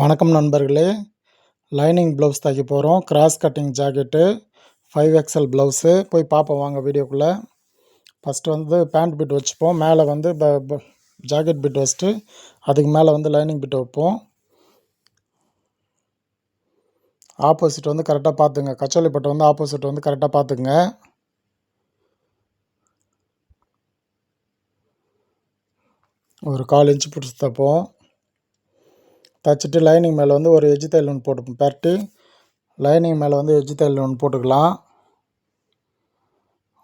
வணக்கம் நண்பர்களே. Lining blouse தைக்க போகிறோம் cross cutting jacket five excel blouse போய் பார்ப்போம் வாங்க வீடியோக்குள்ளே. ஃபஸ்ட்டு வந்து பேண்ட் பிட் வச்சுப்போம். மேலே வந்து ப ஜாக்கெட் பிட் வச்சுட்டு அதுக்கு மேலே வந்து லைனிங் பிட் வைப்போம். ஆப்போசிட் வந்து கரெக்டாக பார்த்துங்க கச்சோலி பட்டை வந்து ஆப்போசிட் வந்து கரெக்டாக பார்த்துக்குங்க ஒரு கால் இன்ச்சு பிடிச்சி தைப்போம். தைச்சிட்டு லைனிங் மேலே வந்து ஒரு எஜ்ஜு தையல் ஒன்று போட்டு பரட்டி லைனிங் மேலே வந்து எஜ்ஜு தையல் ஒன்று போட்டுக்கலாம்.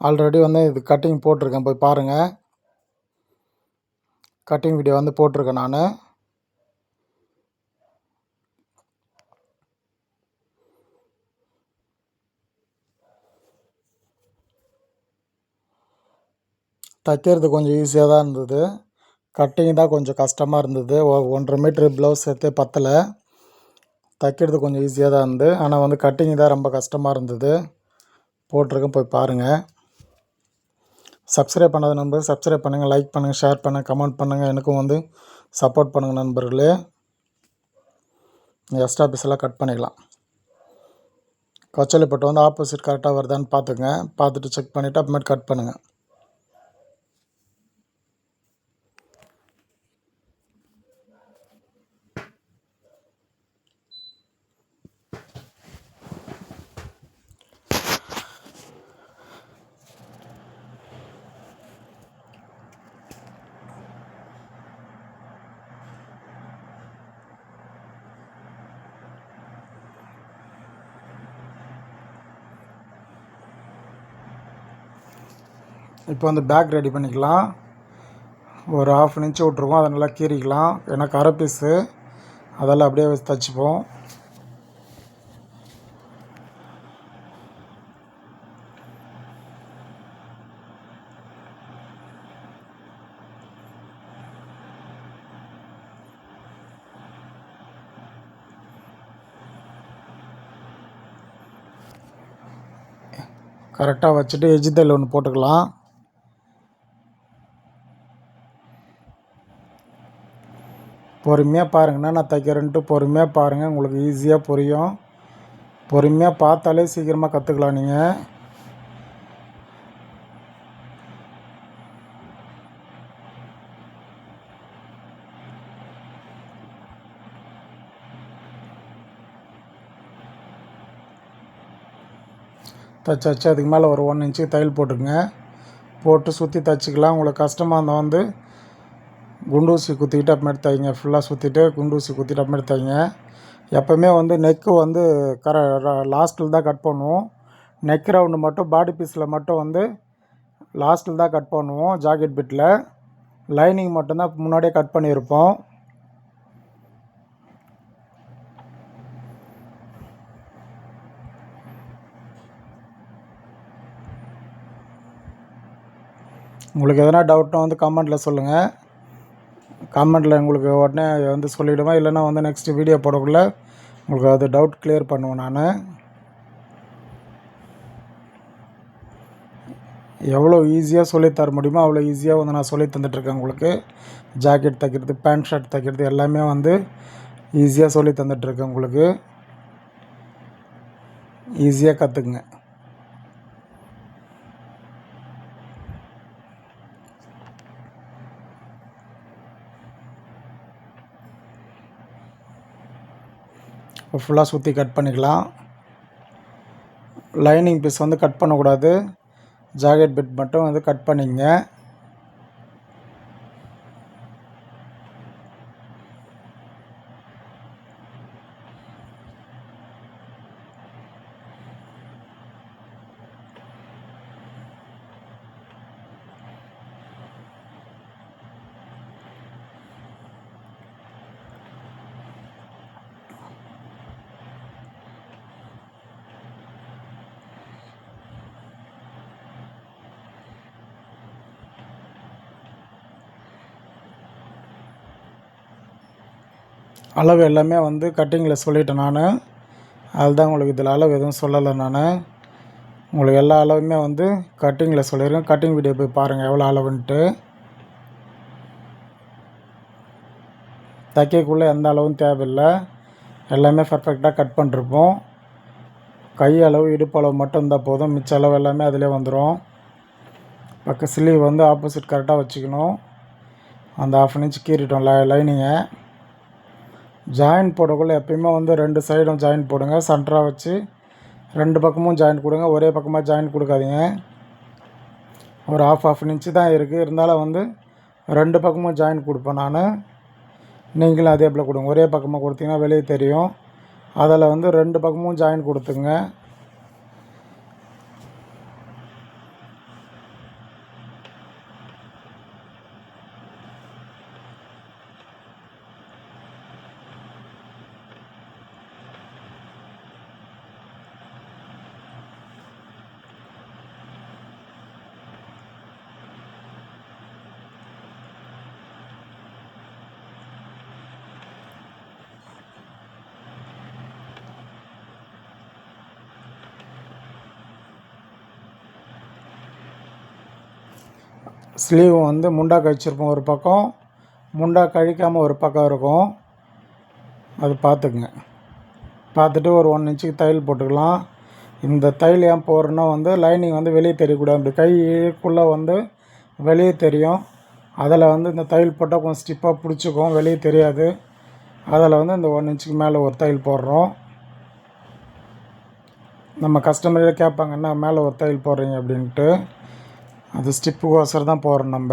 ஆல்ரெடி வந்து இது கட்டிங் போட்டிருக்கேன் போய் பாருங்கள் கட்டிங் வீடியோ வந்து போட்டிருக்கேன் நான். தைக்கிறது கொஞ்சம் ஈஸியாக தான் இருந்தது. கட்டிங் தான் கொஞ்சம் கஷ்டமாக இருந்தது. ஒ ஒன்றரை மீட்ரு ப்ளவுஸ் எடுத்து பத்தலை. தைக்கிறது கொஞ்சம் ஈஸியாக தான் இருந்தது ஆனால் வந்து கட்டிங் தான் ரொம்ப கஷ்டமாக இருந்தது. போட்டிருக்கேன் போய் பாருங்கள் சப்ஸ்கிரைப் பண்ணாத நண்பர்கள் சப்ஸ்கிரைப் பண்ணுங்கள் லைக் பண்ணுங்கள் ஷேர் பண்ணுங்கள் கமெண்ட் பண்ணுங்கள் எனக்கும் வந்து சப்போர்ட் பண்ணுங்கள் நண்பர்களே. எக்ஸ்ட்ரா பீஸ் கட் பண்ணிக்கலாம். கொச்சலிப்பட்டு வந்து ஆப்போசிட் கரெக்டாக வருதான்னு பார்த்துங்க பார்த்துட்டு செக் பண்ணிவிட்டு அப்புறமேட்டு கட் பண்ணுங்கள் இப்போ வந்து பேக் ரெடி பண்ணிக்கலாம். ஒரு ஆஃப் இன்ச்சு விட்ருவோம் அதை நல்லா கீறிக்கலாம். ஏன்னா கரை பீஸு அதெல்லாம் அப்படியே வச்சு தைச்சிப்போம். கரெக்டாக வச்சுட்டு எஜ்ஜி தையல் ஒன்று போட்டுக்கலாம். பொறுமையாக பாருங்கண்ணா. நான் தைக்கிறேன்ட்டு பொறுமையாக பாருங்கள் உங்களுக்கு ஈஸியாக புரியும். பொறுமையாக பார்த்தாலே சீக்கிரமாக கற்றுக்கலாம் நீங்கள் தைச்சாச்சு அதுக்கு மேலே ஒரு ஒன் இன்ச்சு தையல் போட்டுக்கங்க. போட்டு சுற்றி தைச்சிக்கலாம். உங்களுக்கு கஷ்டமாக இருந்தால் வந்து குண்டூசி குத்திக்கிட்டு அப்புறமேட்டு தைங்க. ஃபுல்லாக சுற்றிட்டு குண்டூசி குத்திட்டு அப்புறமேட்டு தைங்க. எப்போவுமே வந்து நெக்கு வந்து கர லாஸ்ட்டில் தான் கட் பண்ணுவோம். நெக் ரவுண்டு மட்டும் பாடி பீஸில் மட்டும் வந்து லாஸ்ட்டில் தான் கட் பண்ணுவோம் ஜாக்கெட் பிட்டில் லைனிங் மட்டும்தான் முன்னாடியே கட் பண்ணியிருப்போம். உங்களுக்கு எதனா டவுட்னா வந்து கமெண்ட்டில் சொல்லுங்கள் கமெண்ட்டில் உங்களுக்கு உடனே வந்து சொல்லிவிடுவேன் இல்லைன்னா வந்து நெக்ஸ்ட்டு வீடியோ போடக்குள்ள உங்களுக்கு அது டவுட் கிளியர் பண்ணுவேன் நான். எவ்வளோ ஈஸியாக சொல்லித்தர தர முடியுமோ அவ்வளோ ஈஸியாக வந்து நான் சொல்லி தந்துட்டுருக்கேன் உங்களுக்கு. ஜாக்கெட் தைக்கிறது பேண்ட் ஷர்ட் தைக்கிறது எல்லாமே வந்து ஈஸியாக சொல்லி தந்துட்டுருக்கேன் உங்களுக்கு. ஈஸியாக கற்றுக்குங்க இப்போ ஃபுல்லாக சுற்றி கட் பண்ணிக்கலாம். லைனிங் பீஸ் வந்து கட் பண்ணக்கூடாது. ஜாக்கெட் பிட் மட்டும் வந்து கட் பண்ணிங்க. அளவு எல்லாமே வந்து கட்டிங்கில் சொல்லிட்டேன் நான். அதுதான் உங்களுக்கு இதில் அளவு எதுவும் சொல்லலை நான். உங்களுக்கு எல்லா அளவுமே வந்து கட்டிங்கில் சொல்லியிருக்கேன் கட்டிங் வீடியோ போய் பாருங்கள் எவ்வளோ அளவுன்ட்டு. தைக்கக்குள்ளே எந்த அளவும் தேவையில்லை. எல்லாமே பர்ஃபெக்டாக கட் பண்ணிருப்போம். கை அளவு இடுப்பு அளவு மட்டும் இருந்தால் போதும். மிச்ச அளவு எல்லாமே அதிலே வந்துடும் பக்க ஸ்லீவ் வந்து ஆப்போசிட் கரெக்டாக வச்சுக்கணும். அந்த ஆஃப் அன் இன்ச் கீறிட்டோம் லை லைனிங்கை ஜாயின் போடக்குள்ளே எப்பயுமே வந்து ரெண்டு சைடும் ஜாயின் போடுங்க. சென்டராக வச்சு ரெண்டு பக்கமும் ஜாயின் கொடுங்க. ஒரே பக்கமாக ஜாயின் கொடுக்காதீங்க. ஒரு ஆஃப் ஆஃப் இன்ச்சு தான் இருக்குது இருந்தாலும் வந்து ரெண்டு பக்கமும் ஜாயின் கொடுப்பேன் நான். நீங்களும் அதே போல் கொடுங்க. ஒரே பக்கமாக கொடுத்தீங்கன்னா வெளியே தெரியும். அதில் வந்து ரெண்டு பக்கமும் ஜாயின் கொடுத்துங்க ஸ்லீவ் வந்து முண்டா கழிச்சிருப்போம் ஒரு பக்கம் முண்டா கழிக்காமல் ஒரு பக்கம் இருக்கும். அது பார்த்துக்குங்க. பார்த்துட்டு ஒரு ஒன் இன்ச்சுக்கு தையல் போட்டுக்கலாம். இந்த தையல் ஏன் போடுறோன்னா வந்து லைனிங் வந்து வெளியே தெரியக்கூடாது. அப்படி கைக்குள்ளே வந்து வெளியே தெரியும். அதில் வந்து இந்த தையல் போட்டால் கொஞ்சம் ஸ்டிப்பாக பிடிச்சிக்கும் வெளியே தெரியாது. அதில் வந்து இந்த ஒன் இன்ச்சுக்கு மேலே ஒரு தையல் போடுறோம். நம்ம கஸ்டமரே கேட்பாங்க என்ன மேலே ஒரு தையல் போடுறீங்க? அப்படின்ட்டு. அது ஸ்டிப்புக்கோசரம் தான் போகிறோம் நம்ம.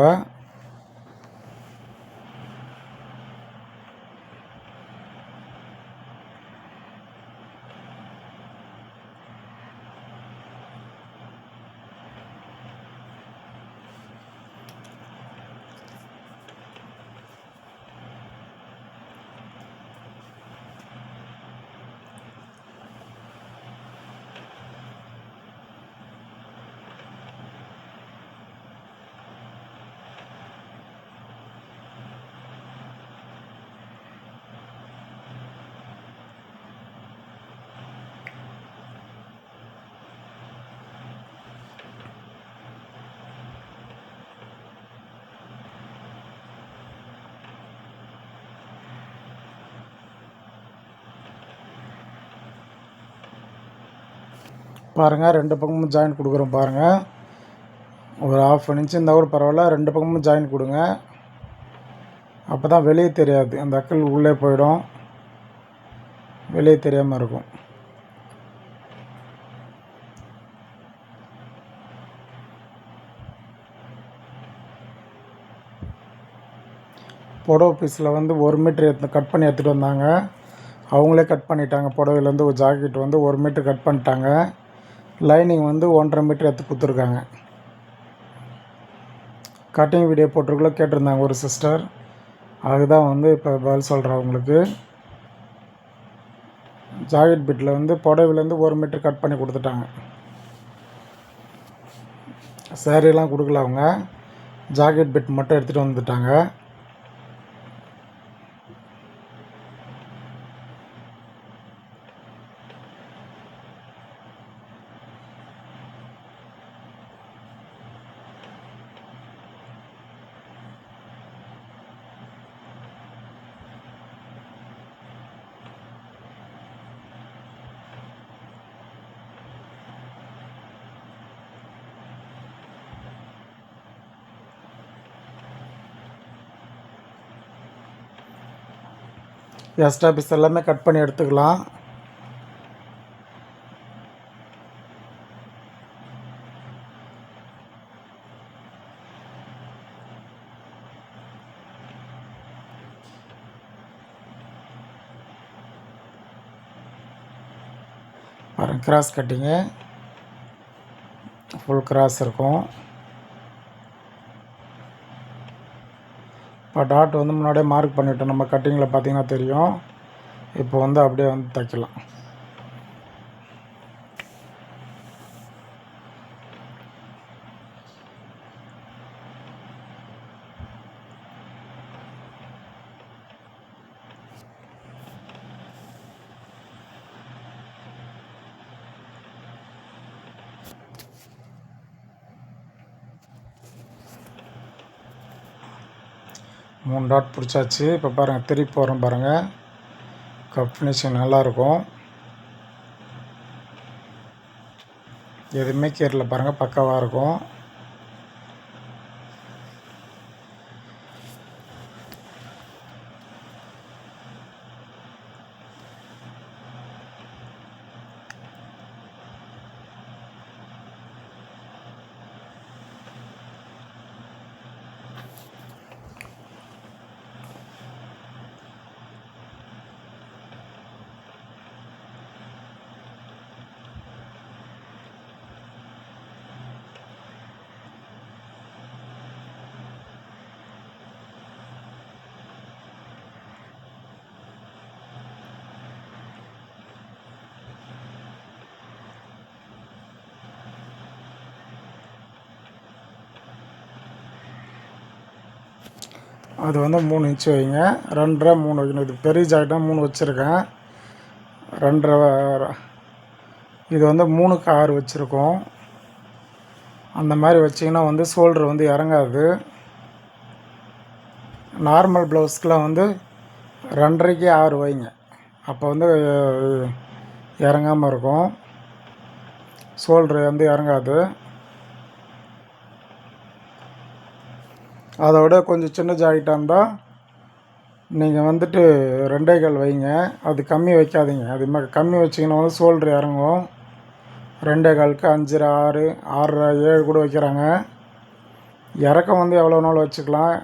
பாருங்கள் ரெண்டு பக்கமும் ஜாயின் கொடுக்குறோம் பாருங்கள் ஒரு ஆஃப் அன் இன்ச் இருந்தால் கூட பரவாயில்ல ரெண்டு பக்கமும் ஜாயின் கொடுங்க. அப்போ தான் வெளியே தெரியாது. அந்த அக்கல் உள்ளே போயிடும். வெளியே தெரியாமல் இருக்கும். புடவை பீஸில் வந்து ஒரு மீட்ரு எடுத்து கட் பண்ணி எடுத்துகிட்டு வந்தாங்க. அவங்களே கட் பண்ணிட்டாங்க. புடவையிலேருந்து ஒரு ஜாக்கெட் வந்து ஒரு மீட்ரு கட் பண்ணிட்டாங்க. லைனிங் வந்து ஒன்றரை மீட்டர் எடுத்து கொடுத்துருக்காங்க. கட்டிங் வீடியோ போட்டிருக்குள்ள கேட்டிருந்தாங்க ஒரு சிஸ்டர் அதுதான் வந்து இப்போ பதில் சொல்கிறேன் அவங்களுக்கு ஜாக்கெட் பிட்டில் வந்து புடவையிலேருந்து ஒரு மீட்டர் கட் பண்ணி கொடுத்துட்டாங்க. சேரீலாம் கொடுக்கல அவங்க. ஜாக்கெட் பிட் மட்டும் எடுத்துகிட்டு வந்துட்டாங்க. எக்ஸ்ட்ரா பீஸ் எல்லாமே கட் பண்ணி எடுத்துக்கலாம். பாருங்க கிராஸ் கட்டிங்கு ஃபுல் கிராஸ் இருக்கும். இப்போ டாட் வந்து முன்னாடியே மார்க் பண்ணிவிட்டோம் நம்ம கட்டிங்கில் பார்த்தீங்கன்னா தெரியும். இப்போ வந்து அப்படியே வந்து தைக்கலாம் மூணு டாட் பிடிச்சாச்சு. இப்போ பாருங்கள் திருப்பி போகிறோம் பாருங்கள் கப் ஃபினிஷிங் நல்லாயிருக்கும். எதுவுமே கீரல பாருங்கள் பக்காவாக இருக்கும். அது வந்து மூணு இன்ச்சு வைங்க. ரெண்டரை மூணு வைக்கணும். இது பெரிய ஜாக்கெட்டாக மூணு வச்சுருக்கேன். ரெண்டரை இது வந்து மூணுக்கு ஆறு வச்சுருக்கோம். அந்த மாதிரி வச்சிங்கன்னா வந்து ஷோல்டர் வந்து இறங்காது. நார்மல் ப்ளவுஸ்க்கெலாம் வந்து ரெண்டரைக்கு ஆறு வைங்க. அப்போ வந்து இறங்காமல் இருக்கும். ஷோல்டர் வந்து இறங்காது. அதை விட கொஞ்சம் சின்ன ஜாக்கெட்டாக இருந்தால் நீங்கள் வந்துட்டு ரெண்டே கால் வைங்க. அது கம்மி வைக்காதீங்க. அது மாதிரி கம்மி வச்சிங்கன்னா வந்து சோல்ட்ரு இறங்கும். ரெண்டே காலுக்கு அஞ்சரை ஆறு ஆறரை ஏழு கூட வைக்கிறாங்க. இறக்கம் வந்து எவ்வளோ நாள் வச்சுக்கலாம்.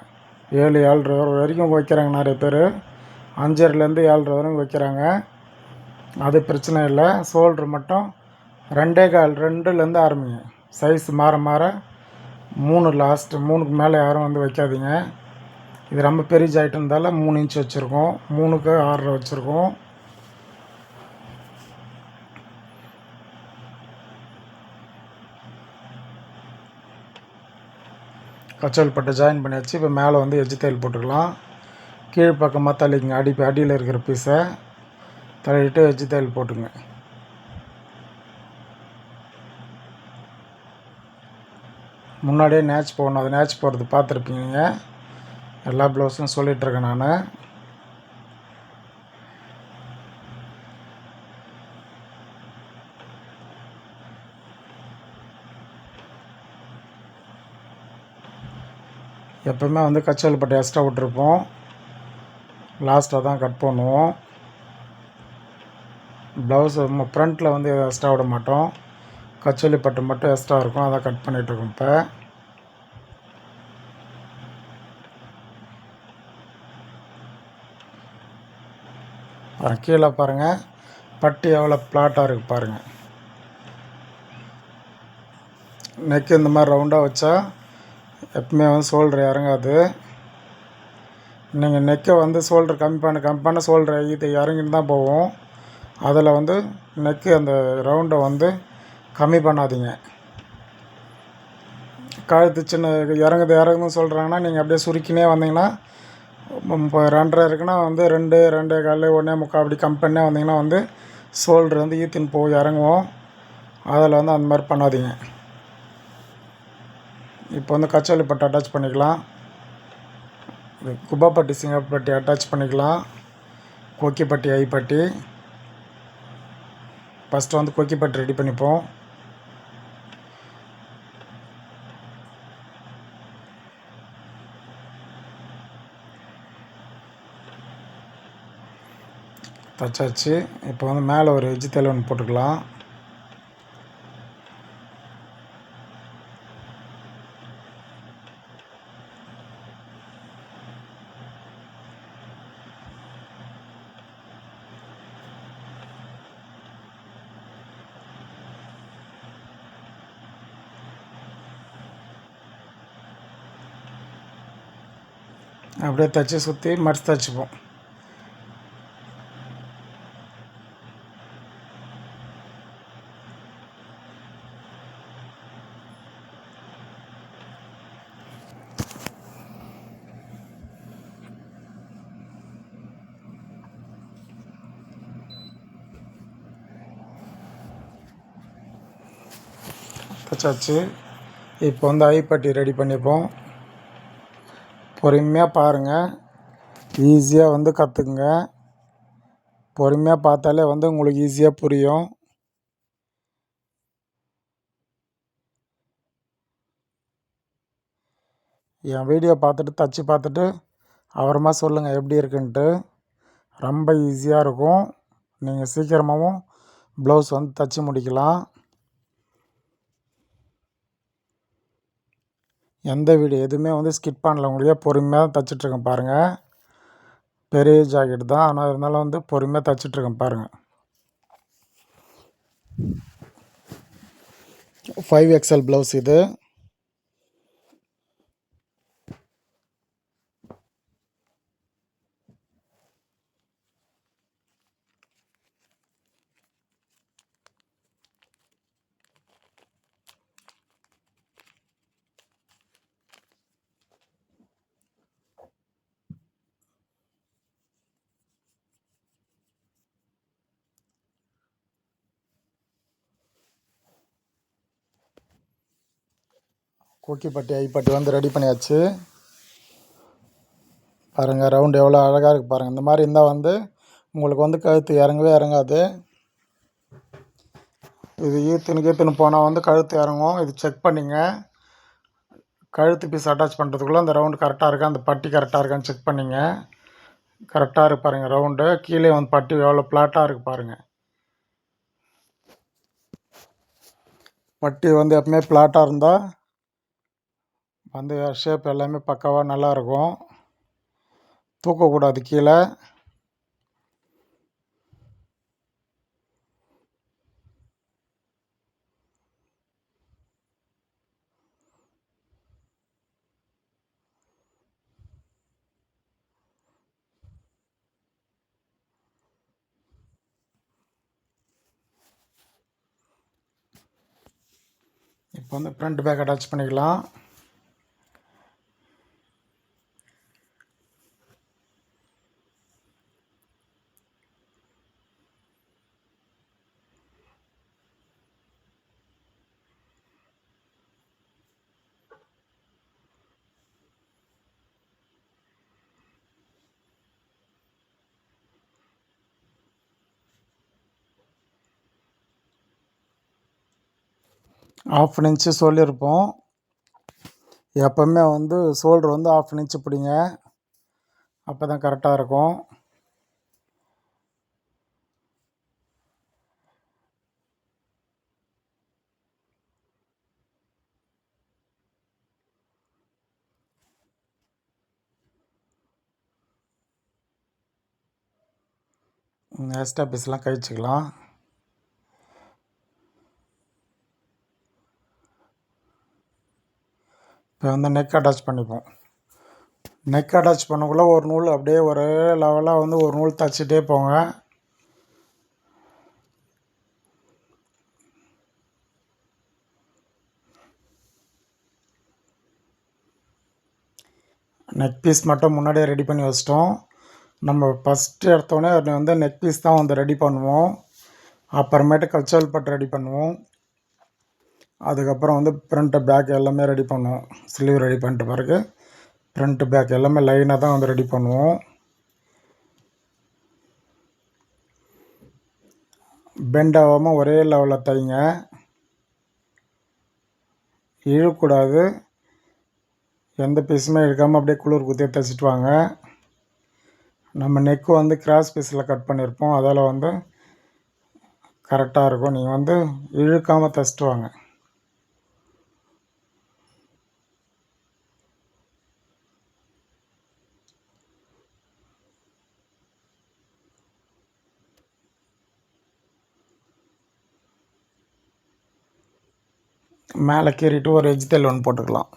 ஏழு ஏழ்ரை வரை வரைக்கும் வைக்கிறாங்க நிறைய பேர். அஞ்சரைலேருந்து ஏழ்ரை வரைக்கும் வைக்கிறாங்க. அது பிரச்சனை இல்லை. சோல்ட்ரு மட்டும் ரெண்டே கால் ரெண்டுலேருந்து ஆரம்பிங்க. சைஸ் மாற மாற மூணு லாஸ்ட்டு மூணுக்கு மேலே யாரும் வந்து வைக்காதீங்க. இது ரொம்ப பெரிய ஜாக்கெட் மூணு இன்ச் வச்சுருக்கோம். மூணுக்கு ஆறரை வச்சுருக்கோம். கச்சல் பட்டு ஜாயின் பண்ணியாச்சு. இப்போ மேலே வந்து எஜ்ஜு தையல் போட்டுக்கலாம். கீழ் பக்கமாக தள்ளிக்கங்க. அடி அடியில் இருக்கிற பீஸை தள்ளிட்டு எஜ்ஜு தையல் போட்டுங்க முன்னாடியே நேச் போடணும் அது நேச் போகிறது பார்த்துருப்பீங்க. எல்லா ப்ளவுஸும் சொல்லிகிட்ருக்கேன் நான். எப்பவுமே வந்து கச்சல் பட்டு எக்ஸ்ட்ரா விட்டுருப்போம். லாஸ்ட்டாக தான் கட் பண்ணுவோம். ப்ளவுஸ் ஃப்ரண்ட்டில் வந்து எக்ஸ்ட்ரா விட மாட்டோம். கச்சோலி பட்டு மட்டும் எக்ஸ்ட்ரா இருக்கும். அதான் கட் பண்ணிகிட்ருக்கோம் இப்போ. கீழே பாருங்கள் பட்டு எவ்வளோ பிளாட்டாக இருக்குது பாருங்கள் நெக் இந்த மாதிரி ரவுண்டாக வச்சா எப்பவுமே வந்து ஷோல்டர் இறங்காது. நீங்கள் நெக்கை வந்து சோல்டர் கம்மி பண்ண கம்மி பண்ண ஷோல்டர் இது இறங்கிட்டு தான் போகும் அதில் வந்து நெக்கு அந்த ரவுண்டை வந்து கம்மி பண்ணாதீங்க. கழுத்து சின்ன இறங்குது இறங்குதுன்னு சொல்கிறாங்கன்னா நீங்கள் அப்படியே சுருக்கினே வந்தீங்கன்னா இப்போ ரெண்டரை இருக்குன்னா வந்து ரெண்டு ரெண்டே கால் ஒன்றே முக்கால் அப்படி கம் பண்ணே வந்தீங்கன்னா வந்து ஷோல்டர் வந்து ஈத்தின் போய் இறங்குவோம். அதில் வந்து அந்த மாதிரி பண்ணாதீங்க. இப்போ வந்து கச்சோலி பட்டு அட்டாச் பண்ணிக்கலாம். குப்பாப்பட்டி குபாப்பட்டி சிங்கப்பட்டி அட்டாச் பண்ணிக்கலாம். கொக்கிப்பட்டி ஐப்பட்டி. ஃபஸ்ட்டு வந்து கோக்கிப்பட்டி ரெடி பண்ணிப்போம். தச்சாச்சு. இப்போ வந்து மேலே ஒரு எஜ்ஜு தையல் ஒன்று போட்டுக்கலாம். அப்படியே தைச்சி சுற்றி மடிச்சு தைச்சிப்போம். தைச்சாச்சு இப்போ வந்து ஐப்பட்டி ரெடி பண்ணிப்போம். பொறுமையாக பாருங்கள் ஈஸியாக வந்து கற்றுக்குங்க பொறுமையாக பார்த்தாலே வந்து உங்களுக்கு ஈஸியாக புரியும். என் வீடியோ பார்த்துட்டு தச்சு பார்த்துட்டு அப்புறமா சொல்லுங்கள் எப்படி இருக்குன்ட்டு. ரொம்ப ஈஸியாக இருக்கும். நீங்கள் சீக்கிரமாகவும் ப்ளவுஸ் வந்து தச்சு முடிக்கலாம். எந்த வீடியோ எதுவுமே வந்து ஸ்கிப் பண்ணல. உங்களுக்கு பொறுமையாக தான் தச்சிட்ருக்கேன் பாருங்கள் பெரிய ஜாக்கெட் தான். ஆனால் இருந்தாலும் வந்து பொறுமையாக தச்சிட்ருக்கேன் பாருங்கள் ஃபைவ் எக்ஸ்எல் ப்ளவுஸ் இது. கோக்கிப்பட்டி ஐப்பட்டி வந்து ரெடி பண்ணியாச்சு. பாருங்கள் ரவுண்டு எவ்வளோ அழகாக இருக்குது பாருங்கள் இந்த மாதிரி இருந்தால் வந்து உங்களுக்கு வந்து கழுத்து இறங்கவே இறங்காது. இது ஈத்துன்னு கீத்துன்னு போனால் வந்து கழுத்து இறங்கும். இது செக் பண்ணிங்க. கழுத்து பீஸ் அட்டாச் பண்ணுறதுக்குள்ளே அந்த ரவுண்டு கரெக்டாக இருக்கா? அந்த பட்டி கரெக்டாக இருக்கான்னு செக் பண்ணிங்க. கரெக்டாக இருக்கு பாருங்கள் ரவுண்டு கீழே வந்து பட்டி எவ்வளோ ஃப்ளாட்டாக இருக்குது பாருங்கள் பட்டி வந்து எப்பவுமே ஃப்ளாட்டாக இருந்தால் வந்து ஷேப் எல்லாமே பக்காவாக நல்லாயிருக்கும். தூக்கக்கூடாது கீழே. இப்போ வந்து ஃப்ரண்ட் பேக் அட்டாச் பண்ணிக்கலாம். ஆஃப் இன்ச்சு சொல்லியிருப்போம் எப்போவுமே வந்து சோல்டர் வந்து ஆஃப் இன்ச்சு பிடிங்க. அப்போ தான் கரெக்டாக இருக்கும். எக்ஸ்ட்ரா பீஸ்லாம் கழிச்சிக்கலாம். இப்போ வந்து நெக் அட்டாச் பண்ணிப்போம். நெக் அட்டாச் பண்ணக்குள்ளே ஒரு நூல் அப்படியே ஒரே லெவலாக வந்து ஒரு நூல் தைச்சிட்டே போங்க. நெக் பீஸ் மட்டும் முன்னாடியே ரெடி பண்ணி வச்சிட்டோம். நம்ம ஃபஸ்ட்டு எடுத்தோடனே வந்து நெக் பீஸ் தான் வந்து ரெடி பண்ணுவோம். அப்புறமேட்டு கச்சல் பட் ரெடி பண்ணுவோம். அதுக்கப்புறம் வந்து ஃப்ரண்ட்டு பேக் எல்லாமே ரெடி பண்ணுவோம். ஸ்லீவ் ரெடி பண்ணிட்ட பிறகு ஃப்ரண்ட்டு பேக் எல்லாமே லைனாக தான் வந்து ரெடி பண்ணுவோம். பெண்ட் ஆகாமல் ஒரே லெவலில் தைங்க. இழுக்கூடாது எந்த பீஸுமே இழுக்காமல் அப்படியே குளிர் குத்தியே தைச்சிட்டு வாங்க. நம்ம நெக்கு வந்து கிராஸ் பீஸில் கட் பண்ணியிருப்போம் அதால் வந்து கரெக்டாக இருக்கும். நீங்கள் வந்து இழுக்காமல் தைச்சிட்டு வாங்க. மேலே கீறிட்டு ஒரு எஜ் தையல் ஒன்று போட்டுக்கலாம்.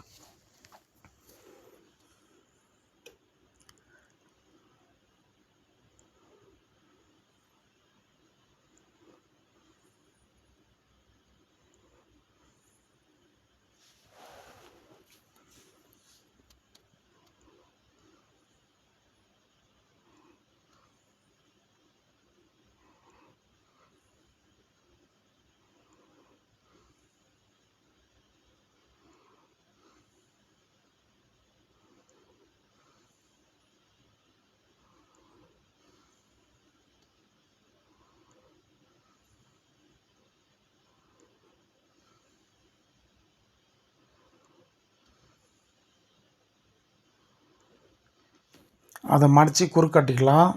அதை மடித்து குறுக்கட்டிக்கலாம்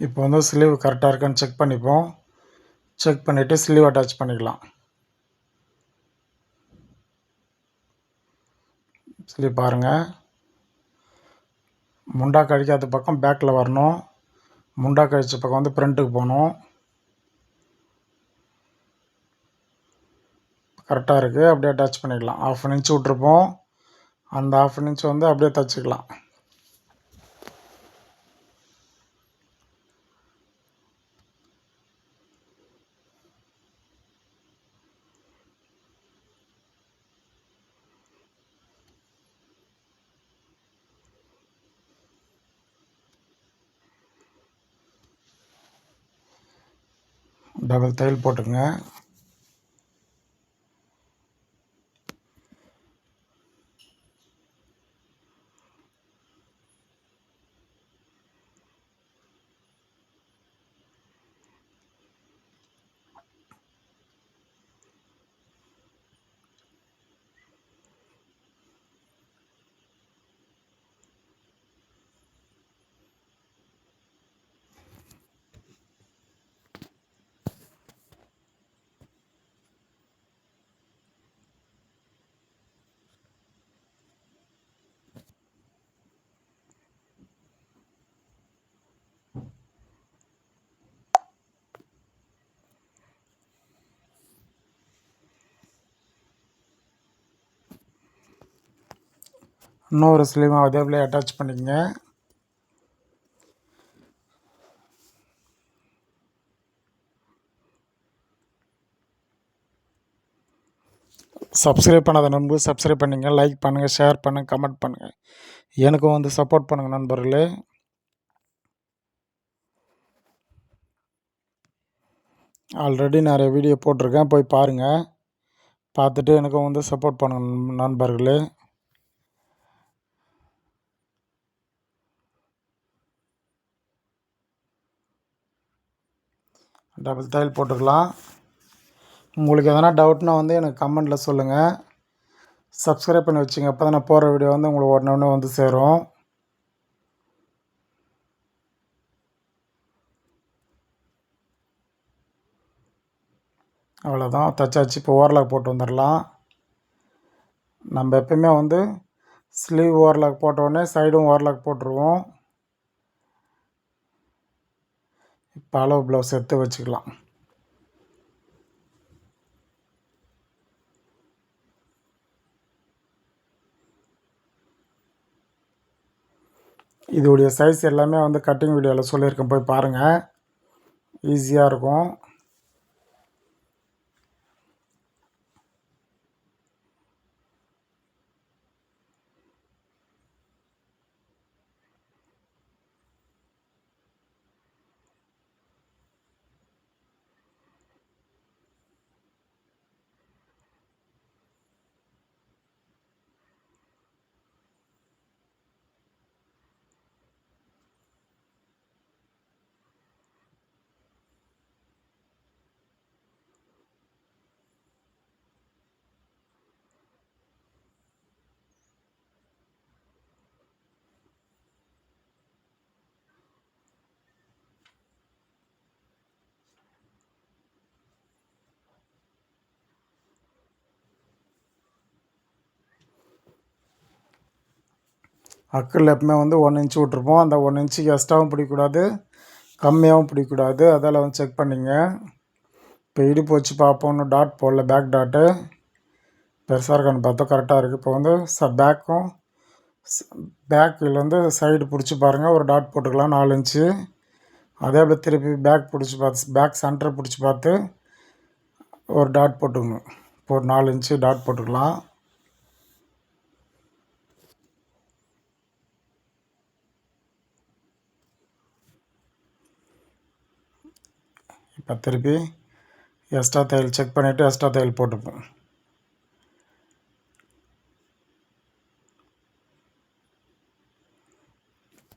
இப்போ வந்து ஸ்லீவ் கரெக்டாக இருக்கான்னு செக் பண்ணிப்போம். செக் பண்ணிவிட்டு ஸ்லீவ் அட்டாச் பண்ணிக்கலாம். ஸ்லீவ் பாருங்கள் முண்டா கழிக்காத பக்கம் பேக்கில் வரணும். முண்டா கழிச்ச பக்கம் வந்து ஃப்ரண்ட்டுக்கு போகணும். கரெக்டாக இருக்குது அப்படியே அட்டாச் பண்ணிக்கலாம். ஆஃப் அன் இன்ச் விட்ருப்போம் அந்த ஆஃப் அன் இன்ச் வந்து அப்படியே தைச்சிக்கலாம். டபுள் தையல் போட்டுங்க இன்னொரு ஸ்லீவும் அதே போல் அட்டாச் பண்ணிக்கங்க. சப்ஸ்கிரைப் பண்ணாத நண்பர் சப்ஸ்கிரைப் பண்ணுங்கள் லைக் பண்ணுங்கள் ஷேர் பண்ணுங்கள் கமெண்ட் பண்ணுங்கள் எனக்கும் வந்து சப்போர்ட் பண்ணுங்கள் நண்பர்களே. ஆல்ரெடி நிறைய வீடியோ போட்டிருக்கேன் போய் பாருங்கள் பார்த்துட்டு எனக்கும் வந்து சப்போர்ட் பண்ணுங்கள் நண்பர்களே. டபுள் தையல் போட்டுக்கலாம். உங்களுக்கு எதனா டவுட்னா வந்து எனக்கு கமெண்ட்டில் சொல்லுங்கள் சப்ஸ்கிரைப் பண்ணி வச்சுங்க. அப்போ தான் நான் போகிற வீடியோ வந்து உங்களுக்கு உடனே உடனே வந்து சேரும். அவ்வளோதான் தச்சாச்சு. இப்போ ஓவர்லாக் போட்டு வந்துடலாம் நம்ம எப்பயுமே வந்து ஸ்லீவ் ஓவர்லாக் போட்டோடனே சைடும் ஓவர்லாக் போட்டுருவோம். இப்போ அளவு ப்ளவுஸ் எடுத்து வச்சுக்கலாம். இதோடைய சைஸ் எல்லாமே வந்து கட்டிங் வீடியோவில் சொல்லியிருக்கேன். போய் பாருங்கள் ஈஸியாக இருக்கும். அக்கில் எப்பவுமே வந்து ஒன் இன்ச்சு விட்ருப்போம் அந்த ஒன் இன்ச்சு எக்ஸ்ட்ராவும் பிடிக்கக்கூடாது. கம்மியாகவும் பிடிக்கக்கூடாது. அதெல்லாம் வந்து செக் பண்ணிங்க. இப்போ இடுப்பு வச்சு பார்ப்போம் டாட் போடல. பேக் டாட்டு பெருசாக இருக்கான்னு பார்த்தா கரெக்டாக இருக்குது இப்போ வந்து ச பேக்கும் பேக்கில் வந்து சைடு பிடிச்சி பாருங்கள் ஒரு டாட் போட்டுக்கலாம். நாலு இன்ச்சு அதே போல் திருப்பி பேக் பிடிச்சி பார்த்து பேக் சென்டரை பிடிச்சி பார்த்து ஒரு டாட் போட்டுக்கணும். இப்போ ஒரு நாலு இன்ச்சு டாட் போட்டுக்கலாம். திருப்பி எக்ஸ்ட்ரா தையல் செக் பண்ணிவிட்டு எக்ஸ்ட்ரா தையல் போட்டுப்போம்.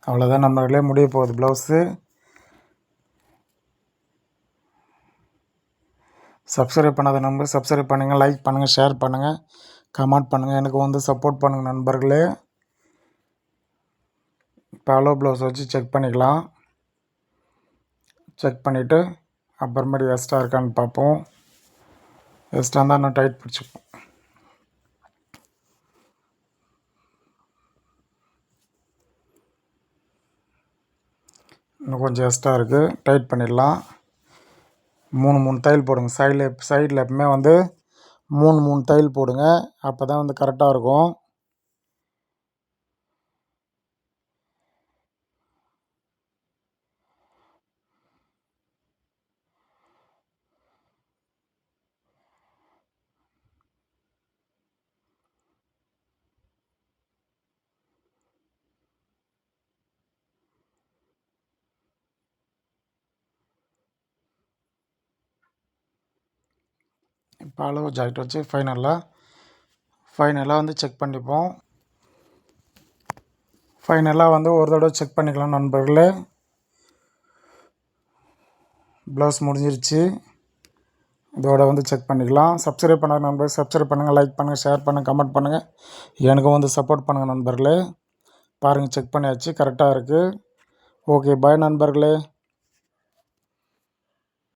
அவ்வளோதான் நம்மளே முடிய போகுது ப்ளவுஸு சப்ஸ்கிரைப் பண்ணாத நம்பர் சப்ஸ்கிரைப் பண்ணுங்கள் லைக் பண்ணுங்கள் ஷேர் பண்ணுங்கள் கமெண்ட் பண்ணுங்கள் எனக்கு வந்து சப்போர்ட் பண்ணுங்கள் நண்பர்களே. இப்போ அலோ ப்ளவுஸ் வச்சு செக் பண்ணிக்கலாம். செக் பண்ணிவிட்டு அப்புறமேட்டு எக்ஸ்ட்ரா இருக்கான்னு பார்ப்போம். எக்ஸ்ட்ரா இருந்தால் இன்னும் டைட் பிடிச்சிப்போம். இன்னும் கொஞ்சம் எக்ஸ்ட்ரா இருக்குது டைட் பண்ணிடலாம். மூணு மூணு தையல் போடுங்க. சைடில் சைடில் எப்பவுமே வந்து மூணு மூணு தையல் போடுங்க. அப்போ தான் வந்து கரெக்டாக இருக்கும். இப்போ அளவு ஜாக்கெட் வச்சு ஃபைனலாக ஃபைனலாக வந்து செக் பண்ணிப்போம். ஃபைனலாக வந்து ஒரு தடவை செக் பண்ணிக்கலாம் நண்பர்களே. ப்ளவுஸ் முடிஞ்சிருச்சு. இதோட வந்து செக் பண்ணிக்கலாம். சப்ஸ்கிரைப் பண்ணுங்கள் நண்பர்கள். சப்ஸ்கிரைப் பண்ணுங்கள் லைக் பண்ணுங்கள் ஷேர் பண்ணுங்கள் கமெண்ட் பண்ணுங்கள் எனக்கும் வந்து சப்போர்ட் பண்ணுங்கள் நண்பர்களே. பாருங்கள் செக் பண்ணியாச்சு. கரெக்டாக இருக்குது ஓகே பாய் நண்பர்களே.